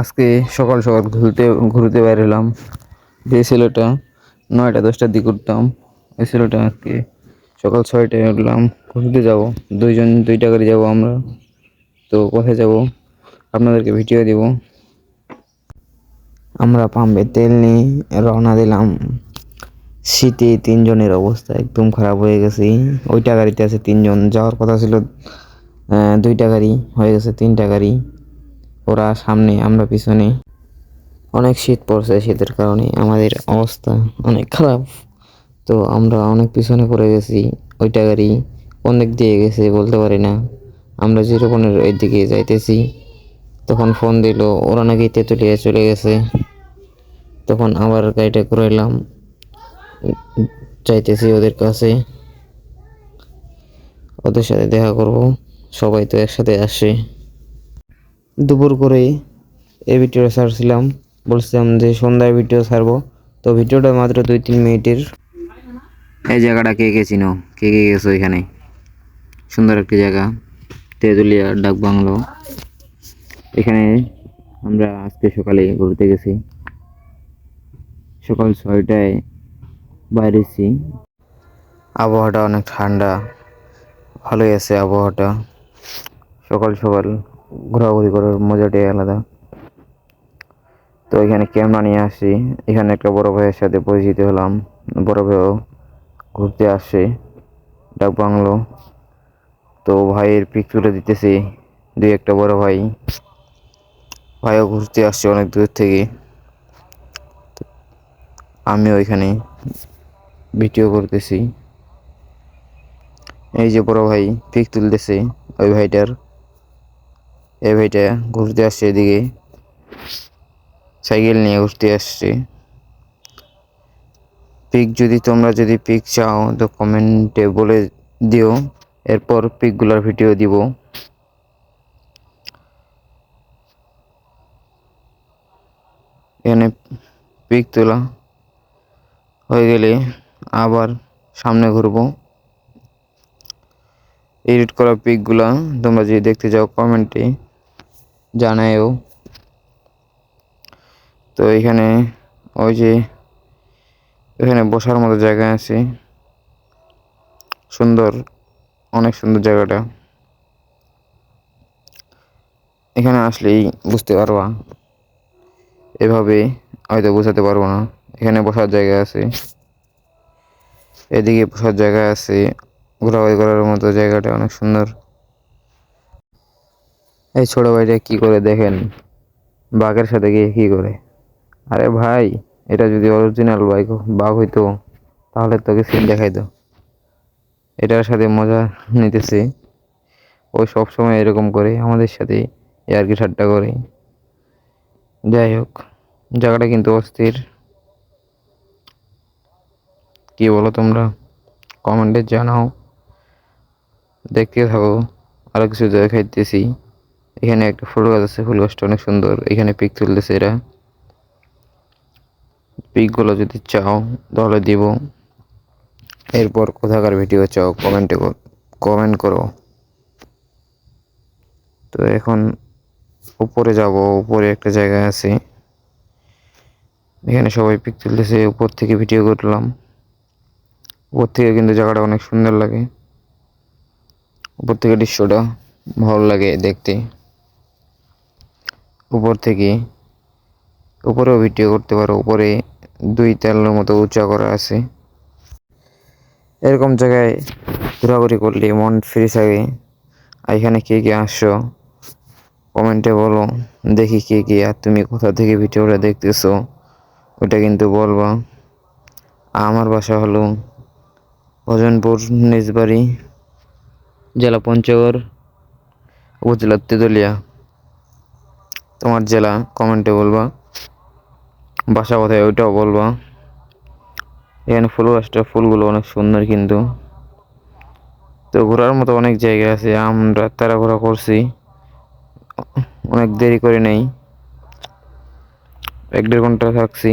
আজকে সকাল সকাল ঘুরতে ঘুরতে বেরোলাম যে ছেলেটা নয়টা, দশটার দিকে উঠতাম। ওই ছেলেটা আজকে সকাল ছয়টায় উঠলাম। ঘুরতে যাব। দুইজন, দুইটা করে যাব আমরা। তো কোথায় যাব। আপনাদেরকে ভিডিও দিব। আমরা পাম্পে তেল নিয়ে রওনা দিলাম। শীতে তিনজনের অবস্থা একদম খারাপ হয়ে গেছে। ওইটা গাড়িতে আছে তিনজন। যাওয়ার কথা ছিল দুইটা গাড়ি, হয়ে গেছে তিনটা গাড়ি। ওরা সামনে, আমরা পিছনে। অনেক শীত পড়ছে শীতের কারণে, আমাদের অবস্থা অনেক খারাপ। তো আমরা অনেক পিছনে পড়ে গেছি, ওইটা গাড়ি অনেক দিয়ে গেছে, বলতে পারি না। আমরা জিরোপনের ওই দিকে যাইতেছি। তখন ফোন দিল, ওরা নাকি তেঁতুলিয়া চলে গেছে। তখন আবার গাড়িটা ঘুরাইলাম চাইতেছি ওদের কাছে। ওদের সাথে দেখা করব, সবাই তো একসাথে আসে। দুপুর করে এই ভিডিওটা ছাড়ছিলাম। বলছিলাম যে সন্ধ্যায় ভিডিও ছাড়বো। তো ভিডিওটা মাত্র দুই তিন মিনিটের। এই জায়গাটা কে কে চিনো? কে কে গেছো এখানে? সুন্দর একটি জায়গা। তেঁতুলিয়া ডাক বাংলো। এখানে আমরা আজকে সকালে ঘুরতে গেছি। সকাল ছয়টায় বাইরেছি আবহাওয়াটা অনেক ঠান্ডা। ভালোই আছে আবহাওয়াটা। সকাল সকাল ঘোরাঘুরি করার মজাটাই আলাদা। তো এখানে ক্যামেরা নিয়ে আসি এখানে একটা বড় ভাইয়ের সাথে পরিচিত হলাম। বড় ভাইও ঘুরতে আসে ডাক বাংলো। তো ভাইয়ের পিক তুলে দিতেছি। দুই একটা বড় ভাই। ভাইও ঘুরতে আসছে অনেক দূর থেকে। আমিও এখানে ভিডিও করতেছি। এই যে বড় ভাই পিক তুলতেছে ওই ভাইটার। এই ভাইটা ঘুরতে আসছে এদিকে। সাইকেল নিয়ে ঘুরতে আসছে। পিক যদি তোমরা যদি পিক চাও, তো কমেন্টে বলে দিও। এরপর পিকগুলোর ভিডিও দিব। এখানে পিক তোলা হয়ে গেলে আবার সামনে ঘুরবো। এডিট করা পিকগুলা তোমরা যদি দেখতে চাও কমেন্টে জানায়ও। তো এখানে ওই যে, এখানে বসার মতো জায়গা আছে। সুন্দর, অনেক সুন্দর জায়গাটা। এখানে আসলেই বুঝতে পারবা। এভাবে হয়তো বোঝাতে পারব না। এখানে বসার জায়গা আছে। এদিকে বসার জায়গা আছে। ঘোরাঘুরি করার মতো জায়গাটা অনেক সুন্দর। এই ছোট ভাইটা কি করে দেখেন? বাঘের সাথে গিয়ে কি করে? আরে ভাই, এটা যদি অরিজিনাল বাইক বাঘ হইতো, তাহলে তোকে সিন দেখাইতো। এটার সাথে মজা নিতেছে। ওই সব সময় এরকম করে আমাদের সাথে ইয়ার্কি ঠাট্টা করে। যাই হোক, জায়গাটা কিন্তু অস্থির। কি বলো তোমরা? কমেন্টে জানাও। দেখতে থাকো। আরও কিছু জায়গা খাইতেছি এখানে একটা ফুল গাছ আছে, ফুল গাছটা অনেক সুন্দর। এখানে পিক তুলতেছে এরা। পিকগুলো যদি চাও, তাহলে দিব। এরপর কোথাকার ভিডিও চাও কমেন্টে কমেন্ট করো। তো এখন উপরে যাব, উপরে একটা জায়গা আছে। এখানে সবাই পিক তুলতেছে, উপর থেকে ভিডিও করলাম। উপর থেকে কিন্তু জায়গাটা অনেক সুন্দর লাগে। উপর থেকে দৃশ্যটা ভালো লাগে দেখতে। উপর থেকে উপরেও ভিডিও করতে পারো। উপরে দুই তেলের মতো উঁচা করা আছে। এরকম জায়গায় ঘোরাঘুরি করলে মন ফ্রি থাকে। এখানে কে কে আসছো? কমেন্টে বলো। দেখি কে কে আর তুমি কোথা থেকে ভিডিওটা দেখতেছো। ওটা কিন্তু বলবা। আমার বাসা হলো ভজনপুর, নিজবাড়ি, জেলা পঞ্চগড়, উপজেলা তেতুলিয়া। তোমার জেলা কমেন্টে বলবা, বাসা কোথায় ওইটাও বলবা। এখানে ফুল গাছটা, ফুলগুলো অনেক সুন্দর কিন্তু। তো ঘোরার মতো অনেক জায়গা আছে, আমরা তারা ঘোরা করছি। অনেক দেরি করে নেই। এক দেড় ঘণ্টা থাকছি।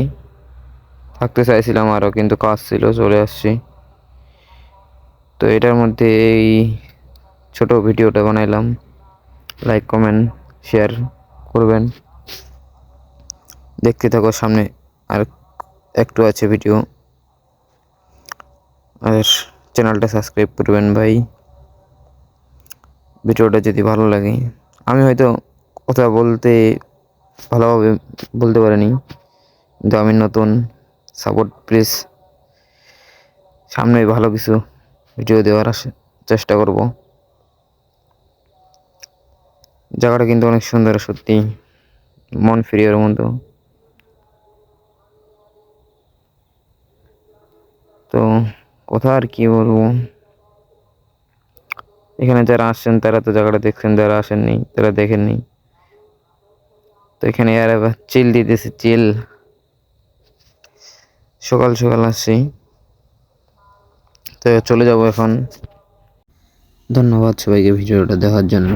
থাকতে চাইছিলাম আরও কিন্তু কাজ ছিল, চলে আসছি। তো এটার মধ্যে এই ছোট ভিডিওটা বানাইলাম। লাইক কমেন্ট শেয়ার করবেন। দেখতে থাকো সামনে আর একটু আছে ভিডিও আর চ্যানেলটা সাবস্ক্রাইব করবেন ভাই। ভিডিওটা যদি ভালো লাগে। আমি হয়তো কথা বলতে ভালোভাবে বলতে পারিনি। কিন্তু আমি নতুন সাপোর্ট প্লিজ সামনে ভালো কিছু ভিডিও দেওয়ার চেষ্টা করব। জায়গাটা কিন্তু অনেক সুন্দর, সত্যি। মন ফিরিয়ার মতো তো। কথা আর কি বলব? এখানে যারা আসছেন, তারা তো জায়গাটা দেখছেন, যারা আসেননি, তারা দেখেননি। তো এখানে আর চিল দিতেছে, চিল। সকাল সকাল আসছি। তো চলে যাব এখন। ধন্যবাদ সবাইকে ভিডিওটা দেখার জন্য।